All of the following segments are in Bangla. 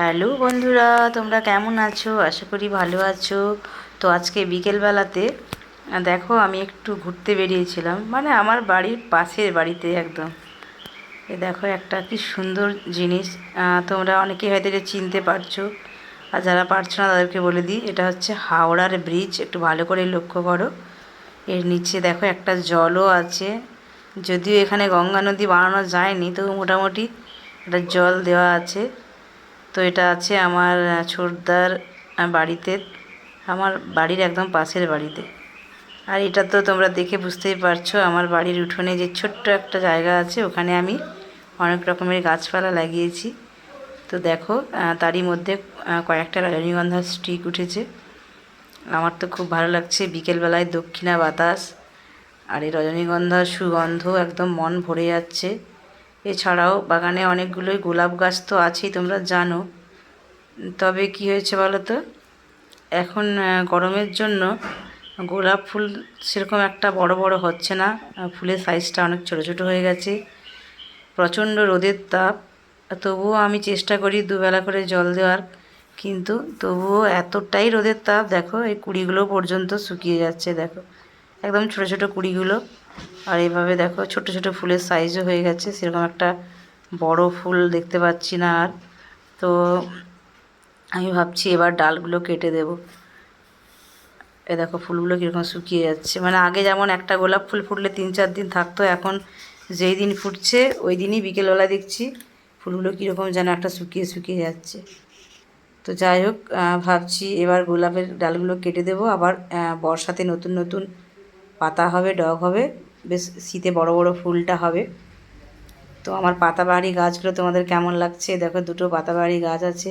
হ্যালো বন্ধুরা, তোমরা কেমন আছো? আশা করি ভালো আছো। তো আজকে বিকেলবেলাতে, দেখো আমি একটু ঘুরতে বেরিয়েছিলাম। মানে আমার বাড়ির পাশের বাড়িতে একদম। এ দেখো একটা কি সুন্দর জিনিস। তোমরা অনেকে হয়তো এটা চিনতে পারছ। আর যারা পারছ না, তাদেরকে বলে দিই। এটা হচ্ছে হাওড়ার ব্রিজ। একটু ভালো করে লক্ষ্য করো। এর নিচে দেখো একটা জলও আছে। যদিও এখানে গঙ্গা নদী বানানো যায়নি তো মোটামুটি একটা জল দেওয়া আছে। তো এটা আছে আমার ছোটদার বাড়িতে। আমার বাড়ির একদম পাশের বাড়িতে। আর এটা তো তোমরা দেখে বুঝতেই পারছ, আমার বাড়ির উঠোনে যে ছোট্ট একটা জায়গা আছে, ওখানে আমি অনেক রকমের গাছপালা লাগিয়েছি। তো দেখো তারই মধ্যে কয়েকটা রজনীগন্ধার স্টিক উঠেছে। আমার তো খুব ভালো লাগছে, বিকেলবেলায় দক্ষিণা বাতাস আর এই রজনীগন্ধার সুগন্ধ একদম মন ভরে যাচ্ছে। এছাড়াও বাগানে অনেকগুলোই গোলাপ গাছ তো আছেই, তোমরা জানো। তবে কি হয়েছে বলো তো এখন গরমের জন্য গোলাপ ফুল সেরকম একটা বড় বড় হচ্ছে না। ফুলের সাইজটা অনেক ছোট ছোট হয়ে গেছে। প্রচণ্ড রোদের তাপ। তবুও আমি চেষ্টা করি দুবেলা করে জল দেওয়ার। কিন্তু তবুও এতটাই রোদের তাপ, দেখো, এই কুড়িগুলো পর্যন্ত শুকিয়ে যাচ্ছে, দেখো। একদম ছোট ছোট কুড়িগুলো। আর এভাবে দেখো ছোট ছোট ফুলের সাইজও হয়ে গেছে, সেরকম একটা বড় ফুল দেখতে পাচ্ছি না আর। তো আমি ভাবছি এবার ডালগুলো কেটে দেব। এ দেখো ফুলগুলো কীরকম শুকিয়ে যাচ্ছে। মানে আগে যেমন একটা গোলাপ ফুল ফুটলে তিন চার দিন থাকতো, এখন যেই দিন ফুটছে ওই দিনই বিকেলবেলা দেখছি ফুলগুলো কীরকম যেন একটা শুকিয়ে শুকিয়ে যাচ্ছে। তো যাই হোক ভাবছি এবার গোলাপের ডালগুলো কেটে দেবো, আবার বর্ষাতে নতুন নতুন পাতা হবে, ডগ হবে, বেশ শীতে বড় বড় ফুলটা হবে। তো আমার পাতাবাহারি গাছগুলো তোমাদের কেমন লাগছে? দেখো দুটো পাতাবাহারি গাছ আছে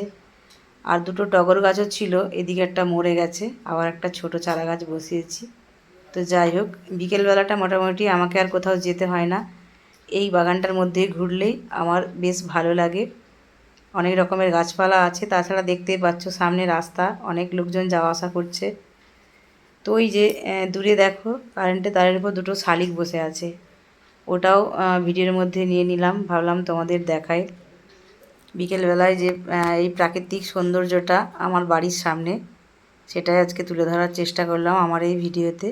আর দুটো টগর গাছও ছিল, এদিকে একটা মরে গেছে, আবার একটা ছোট চারা গাছ বসিয়েছি। তো যাই হোক, বিকেলবেলাটা মোটামুটি আমাকে আর কোথাও যেতে হয় না। এই বাগানটার মধ্যে ঘুরলেই আমার বেশ ভালো লাগে। অনেক রকমের গাছপালা আছে, তাছাড়া দেখতেই পাচ্ছ সামনে রাস্তা, অনেক লোকজন যাওয়া আসা করছে। তো ওই যে দূরে দেখো কারেন্টের তারের উপর দুটো শালিক বসে আছে। ওটাও ভিডিওর মধ্যে নিয়ে নিলাম, ভাবলাম তোমাদের দেখাই। বিকেলবেলায় যে এই প্রাকৃতিক সৌন্দর্যটা আমার বাড়ির সামনে, সেটাই আজকে তুলে ধরার চেষ্টা করলাম আমার এই ভিডিওতে।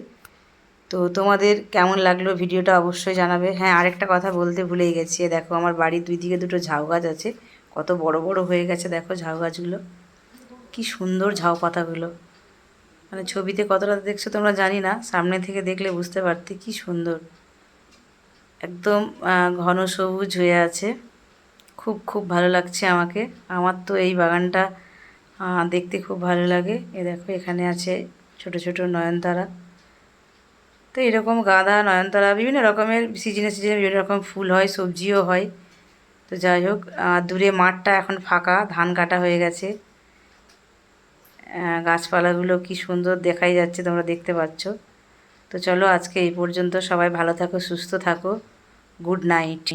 তো তোমাদের কেমন লাগল ভিডিওটা অবশ্যই জানাবে। হ্যাঁ আরেকটা কথা বলতে ভুলেই গেছি। দেখো, আমার বাড়ির দুই দিকে দুটো ঝাউ গাছ আছে। কত বড় বড় হয়ে গেছে দেখো ঝাউ গাছগুলো। কি সুন্দর ঝাউ পাতাগুলো। মানে ছবিতে কতটা দেখছ তোমরা জানি না। সামনে থেকে দেখলে বুঝতে পারতে কি সুন্দর। একদম ঘন সবুজ হয়ে আছে। খুব খুব ভালো লাগছে আমাকে। আমার তো এই বাগানটা দেখতে খুব ভালো লাগে। এ দেখো, এখানে আছে ছোট ছোট নয়নতারা। তো এরকম গাঁদা, নয়নতারা, বিভিন্ন রকমের সিজনে সিজনে বিভিন্ন রকম ফুল হয়, সবজিও হয়। তো যাই হোক দূরে মাঠটা এখন ফাঁকা, ধান কাটা হয়ে গেছে। গাছপালাগুলো কি সুন্দর দেখাই যাচ্ছে, তোমরা দেখতে পাচ্ছ। তো চলো আজকে এই পর্যন্ত সবাই ভালো থাকো, সুস্থ থাকো। Good night.